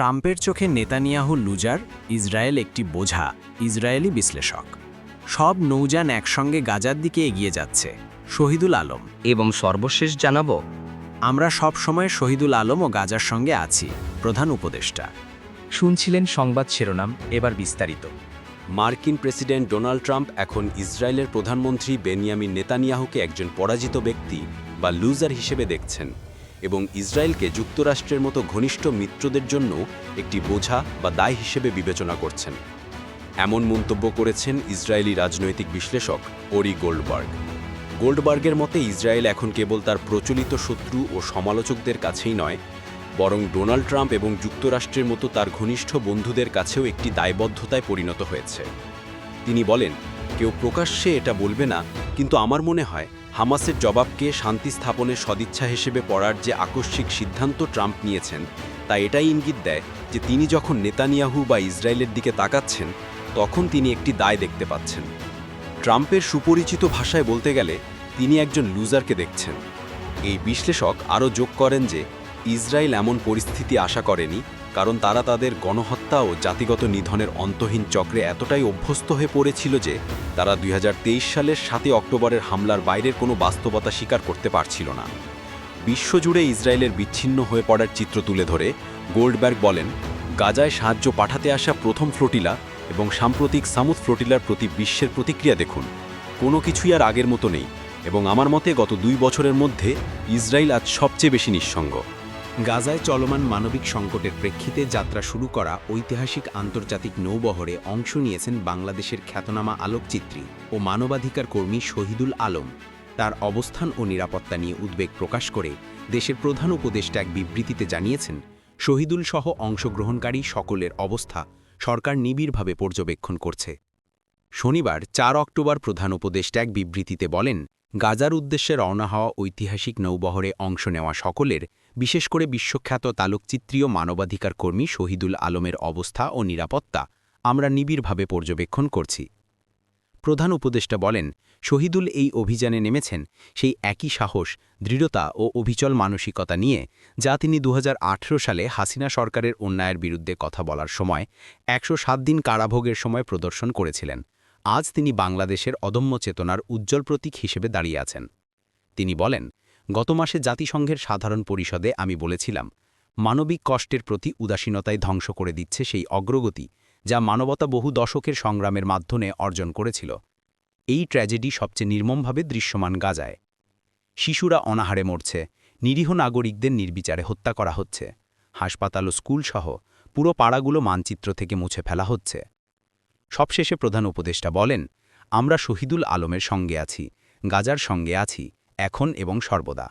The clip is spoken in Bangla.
ট্রাম্পের চোখে নেতানিয়াহু লুজার ইসরায়েল একটি বোঝা ইসরায়েলি বিশ্লেষক। সব নৌযান একসঙ্গে গাজার দিকে এগিয়ে যাচ্ছে। শহীদুল আলম। এবং সর্বশেষ জানাব আমরা সব সময় শহীদুল আলম ও গাজার সঙ্গে আছি প্রধান উপদেষ্টা। শুনছিলেন সংবাদ শিরোনাম এবার বিস্তারিত। মার্কিন প্রেসিডেন্ট ডোনাল্ড ট্রাম্প এখন ইসরায়েলের প্রধানমন্ত্রী বেনিয়ামিন নেতানিয়াহুকে একজন পরাজিত ব্যক্তি বা লুজার হিসেবে দেখছেন। এবং ইসরায়েলকে যুক্তরাষ্ট্রের মতো ঘনিষ্ঠ মিত্রদের জন্য একটি বোঝা বা দায় হিসেবে বিবেচনা করছেন। এমন মন্তব্য করেছেন ইসরায়েলি রাজনৈতিক বিশ্লেষক ওরি গোল্ডবার্গ। গোল্ডবার্গের মতে, ইসরায়েল এখন কেবল তার প্রচলিত শত্রু ও সমালোচকদের কাছেই নয়, বরং ডোনাল্ড ট্রাম্প এবং যুক্তরাষ্ট্রের মতো তার ঘনিষ্ঠ বন্ধুদের কাছেও একটি দায়বদ্ধতায় পরিণত হয়েছে। তিনি বলেন, কেউ প্রকাশ্যে এটা বলবে না, কিন্তু আমার মনে হয় হামাসের জবাবকে শান্তি স্থাপনের সদিচ্ছা হিসেবে পড়ার যে আকস্মিক সিদ্ধান্ত ট্রাম্প নিয়েছেন, তা এটাই ইঙ্গিত দেয় যে তিনি যখন নেতানিয়াহু বা ইসরায়েলের দিকে তাকাচ্ছেন, তখন তিনি একটি দায় দেখতে পাচ্ছেন। ট্রাম্পের সুপরিচিত ভাষায় বলতে গেলে, তিনি একজন লুজারকে দেখছেন। এই বিশ্লেষক আরও যোগ করেন যে, ইসরায়েল এমন পরিস্থিতি আশা করেনি কারণ তারা তাদের গণহত্যা ও জাতিগত নিধনের অন্তহীন চক্রে এতটাই অভ্যস্ত হয়ে পড়েছিল যে তারা দুই হাজার তেইশ সালের সাতই অক্টোবরের হামলার বাইরের কোনো বাস্তবতা স্বীকার করতে পারছিল না। বিশ্বজুড়ে ইসরায়েলের বিচ্ছিন্ন হয়ে পড়ার চিত্র তুলে ধরে গোল্ডবার্গ বলেন, গাজায় সাহায্য পাঠাতে আসা প্রথম ফ্লোটিলা এবং সাম্প্রতিক সামুদ ফ্লোটিলার প্রতি বিশ্বের প্রতিক্রিয়া দেখুন। কোনো কিছুই আর আগের মতো নেই এবং আমার মতে গত দুই বছরের মধ্যে ইসরায়েল আজ সবচেয়ে বেশি নিঃসঙ্গ। গাজায় চলমান মানবিক সংকটের প্রেক্ষিতে যাত্রা শুরু করা ঐতিহাসিক আন্তর্জাতিক নৌবহরে অংশ নিয়েছেন বাংলাদেশের খ্যাতনামা আলোকচিত্রী ও মানবাধিকার কর্মী শহীদুল আলম। তার অবস্থান ও নিরাপত্তা নিয়ে উদ্বেগ প্রকাশ করে দেশের প্রধান উপদেষ্টা এক বিবৃতিতে জানিয়েছেন, শহীদুল সহ অংশগ্রহণকারী সকলের অবস্থা সরকার নিবিড়ভাবে পর্যবেক্ষণ করছে। শনিবার চার অক্টোবর প্রধান উপদেষ্টা এক বিবৃতিতে বলেন গাজার উদ্দেশ্যে রওনা হওয়া ঐতিহাসিক নৌবহরে অংশ নেওয়া সকলের, বিশেষ করে বিশ্বখ্যাত তালকচিত্রীয় মানবাধিকার কর্মী শহীদুল আলমের অবস্থা ও নিরাপত্তা আমরা নিবিড়ভাবে পর্যবেক্ষণ করছি। প্রধান উপদেষ্টা বলেন, শহীদুল এই অভিযানে নেমেছেন সেই একই সাহস, দৃঢ়তা ও অভিচল মানসিকতা নিয়ে যা তিনি দু হাজার আঠেরো সালে হাসিনা সরকারের অন্যায়ের বিরুদ্ধে কথা বলার সময় একশো সাত দিন কারাভোগের সময় প্রদর্শন করেছিলেন। আজ তিনি বাংলাদেশের অদম্য চেতনার উজ্জ্বল প্রতীক হিসেবে দাঁড়িয়ে আছেন। তিনি বলেন, গত মাসে জাতিসংঘের সাধারণ পরিষদে আমি বলেছিলাম, মানবিক কষ্টের প্রতি উদাসীনতায় ধ্বংস করে দিচ্ছে সেই অগ্রগতি যা মানবতা বহু দশকের সংগ্রামের মাধ্যমে অর্জন করেছিল। এই ট্র্যাজেডি সবচেয়ে নির্মমভাবে দৃশ্যমান গাজায়। শিশুরা অনাহারে মরছে, নিরীহ নাগরিকদের নির্বিচারে হত্যা করা হচ্ছে। হাসপাতাল ও স্কুলসহ পুরো পাড়াগুলো মানচিত্র থেকে মুছে ফেলা হচ্ছে। সবশেষে প্রধান উপদেষ্টা বলেন, আমরা শহীদুল আলমের সঙ্গে আছি, গাজার সঙ্গে আছি, এখন এবং সর্বদা।